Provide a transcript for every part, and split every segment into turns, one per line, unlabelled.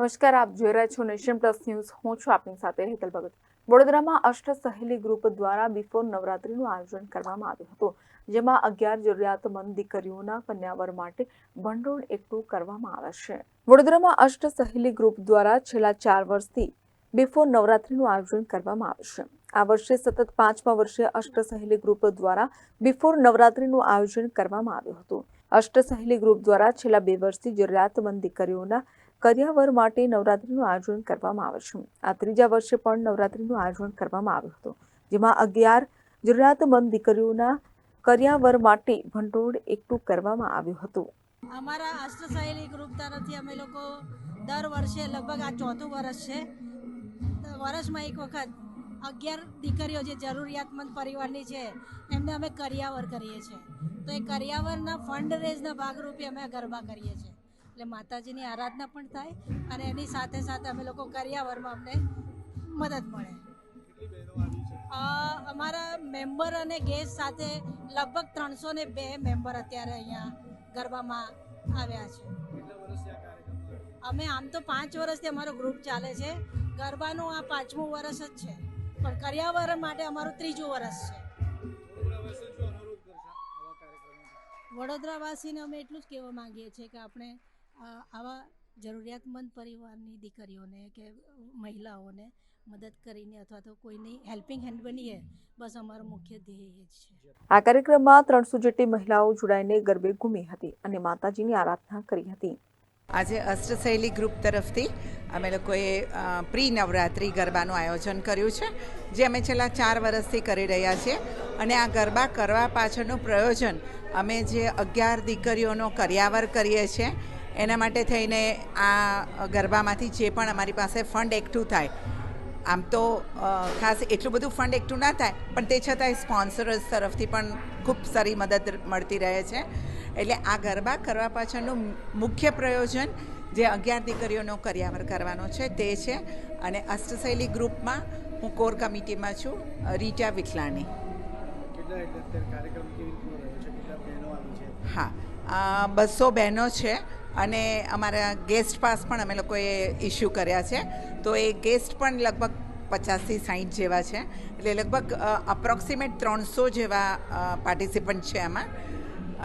નમસ્કાર, આપ જોઈ રહ્યા છો નેશન પ્લસ ન્યૂઝ. હું છું આપની સાથે હેતલ ભગત. વડોદરામાં અષ્ટ સહેલી ગ્રુપ દ્વારા બિફોર નવરાત્રીનું આયોજન કરવામાં આવ્યું હતું, જેમાં અગિયાર જરૂરિયાતમંદ દીકરીઓના કન્યાવર માટે ભંડોળ એકઠું કરવામાં આવે છે. વડોદરામાં અષ્ટ સહેલી ગ્રુપ દ્વારા છેલ્લા ચાર વર્ષથી બિફોર નવરાત્રીનું આયોજન કરવામાં આવે છે. આ વર્ષે સતત પાંચમા વર્ષે અષ્ટ સહેલી ગ્રુપ દ્વારા બિફોર નવરાત્રીનું આયોજન કરવામાં આવ્યું હતું. અષ્ટ સહેલી ગ્રુપ દ્વારા છેલ્લા બે વર્ષથી જરૂરિયાતમંદ દીકરીઓના કરિયાવર માટે નવરાત્રીનું આયોજન કરવામાં આવે છે. આ ત્રીજા વર્ષે પણ નવરાત્રિનું આયોજન કરવામાં આવ્યું હતું, જેમાં અગિયાર જરૂરિયાતમંદ દીકરીઓના કરિયાવર માટે ભંડોળ એકઠું કરવામાં આવ્યું હતું.
અમારા અષ્ટસહેલી ગ્રુપ તરફથી અમે લોકો દર વર્ષે લગભગ આ ચોથું વર્ષ છે. વર્ષમાં એક વખત અગિયાર દીકરીઓ જે જરૂરિયાતમંદ પરિવારની છે, એમને અમે કરિયાવર કરીએ છીએ. તો એ કરિયાવરના ફંડ રેઝના ભાગરૂપે અમે ગરબા કરીએ છીએ. એટલે માતાજીની આરાધના પણ થાય અને એની સાથે સાથે અમે લોકો કરિયાવરમાં અમને મદદ મળે. અમારા મેમ્બર અને ગેસ્ટ સાથે લગભગ ત્રણસો ને બે મેમ્બર અત્યારે અહીંયા ગરબામાં આવ્યા છે. અમે આમ તો પાંચ વર્ષથી અમારો ગ્રુપ ચાલે છે. ગરબાનું આ પાંચમું વર્ષ જ છે. પણ કર્યાવર માટે અમારું ત્રીજું વર્ષ છે. વડોદરાવાસીને અમે એટલું જ કહેવા માંગીએ છીએ કે આપણે આવા જરૂરિયાતમંદ પરિવારની દીકરીઓને કે મહિલાઓને મદદ કરીને અથવા તો કોઈની હેલ્પિંગ હેન્ડ બનીએ બસ અમારો મુખ્ય ધ્યેય જ છે.
આ કાર્યક્રમમાં ત્રણસો જેટલી મહિલાઓ જોડાઈને ગરબે ઘૂમી હતી અને માતાજીની આરાધના કરી હતી.
આજે અષ્ટશૈલી ગ્રુપ તરફથી અમે લોકોએ પ્રી નવરાત્રિ ગરબાનું આયોજન કર્યું છે જે અમે છેલ્લા ચાર વર્ષથી કરી રહ્યા છીએ. અને આ ગરબા કરવા પાછળનું પ્રયોજન અમે જે અગિયાર દીકરીઓનો કર્યાવર કરીએ છીએ એના માટે થઈને આ ગરબામાંથી જે પણ અમારી પાસે ફંડ એકઠું થાય, આમ તો ખાસ એટલું બધું ફંડ એકઠું ના થાય, પણ તે છતાંય સ્પોન્સર્સ તરફથી પણ ખૂબ સારી મદદ મળતી રહે છે. એટલે આ ગરબા કરવા પાછળનું મુખ્ય પ્રયોજન જે અગિયાર દીકરીઓનો કર્યાવર કરવાનો છે તે છે. અને અષ્ટશૈલી ગ્રુપમાં હું કોર કમિટીમાં છું, રીટા વિઠલાણી હા. બસો બહેનો છે અને અમારા ગેસ્ટ પાસ પણ અમે લોકોએ ઇસ્યુ કર્યા છે. તો એ ગેસ્ટ પણ લગભગ પચાસથી સાઠ જેવા છે. એટલે લગભગ અપ્રોક્સિમેટ ત્રણસો જેવા પાર્ટિસિપન્ટ છે આમાં.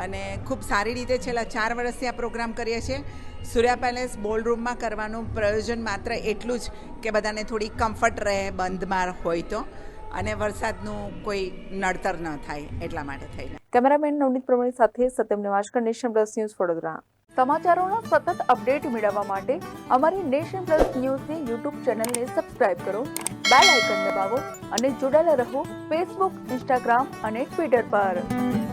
અને ખૂબ સારી રીતે છેલ્લા ચાર વર્ષથી આ પ્રોગ્રામ કરીએ છીએ. સૂર્યા પેલેસ બોલરૂમમાં કરવાનું પ્રયોજન માત્ર એટલું જ કે બધાને થોડી કમ્ફર્ટ રહે બંધમાં હોય તો. અને વરસાદનું કોઈ નડતર ન થાય એટલા માટે થઈને.
કેમેરામેન નવનીત પ્રમાણી સાથે Satyam Nivaskar Nation Plus News Vadodara. સમાચારોનો સતત અપડેટ મેળવવા માટે અમારી નેશન પ્લસ ન્યૂઝની યુટ્યુબ ચેનલને સબસ્ક્રાઇબ કરો, બેલ આઇકન દબાવો અને જોડાયેલા રહો ફેસબુક, ઇન્સ્ટાગ્રામ અને ટ્વિટર પર.